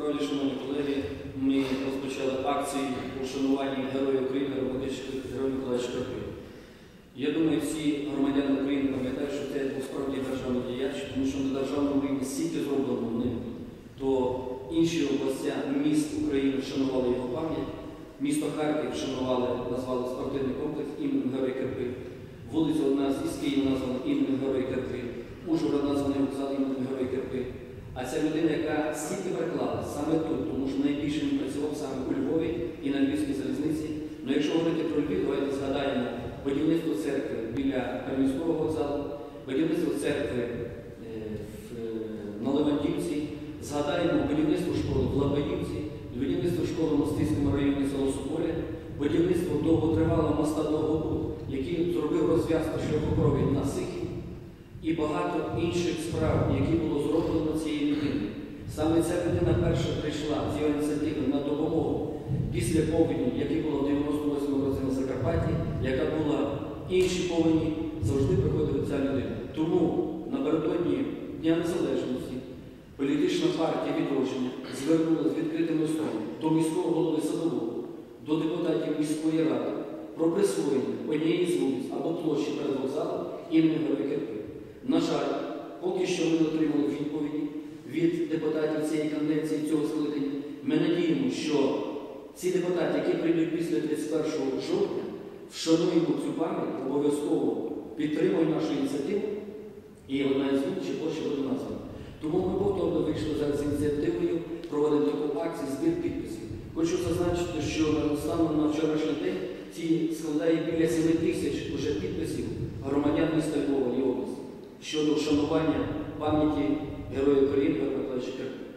Справді, шановні колеги, ми розпочали акцію ушанування Героїв України Романтичного Героїв Миколаївича Карпи. Я думаю, всі громадяни України пам'ятають, що це був справді державний діяч, тому що на державному рівні стільки зроблено ним, то інші областя міст України вшанували його пам'ять. Місто Харків вшанували, назвали спортивний комплекс іменем Герой Карпи. Вулиця одна з Києва названа іменем Герой Карпи. А ця людина, яка стільки переклала саме тут, тому що найбільше він працював саме у Львові і на Львівській залізниці. Ну якщо говорити про Львів, давайте згадаємо будівництво церкви біля Кам'янського вокзалу, будівництво церкви е, е, на Левандівці, згадаємо будівництво школи в Лабаївці, будівництво школи в Мостицькому районі село будівництво довготривалого моста Довгобуд, багато інших справ, які було зроблено цією людиною. Саме ця людина перша прийшла з його ініціативи на допомогу після повені, які було в 98 році на Закарпатті, яка була інші повені, завжди приходила ця людина. Тому напередодні Дня Незалежності політична партія відродження звернулася з відкритим листом до міського голови Садового, до депутатів міської ради про присвоєння однієї з вулиць або площі перед вокзалом імені Героя Кирпи. На жаль, поки що ми не отримали відповіді від депутатів цієї канденції, цього скликання. Ми надіємо, що ці депутати, які прийдуть після 31 жовтня, вшануємо цю пам'ять, обов'язково підтримуємо нашу ініціативу, і одна із чи площа буде названа. Тому ми повторно вийшли зараз з ініціативою проводити таку акцію збір підписів. Хочу зазначити, що станом на вчорашній день ці складає біля 7 тисяч уже вшанування пам'яті Героїв України Миколаївича.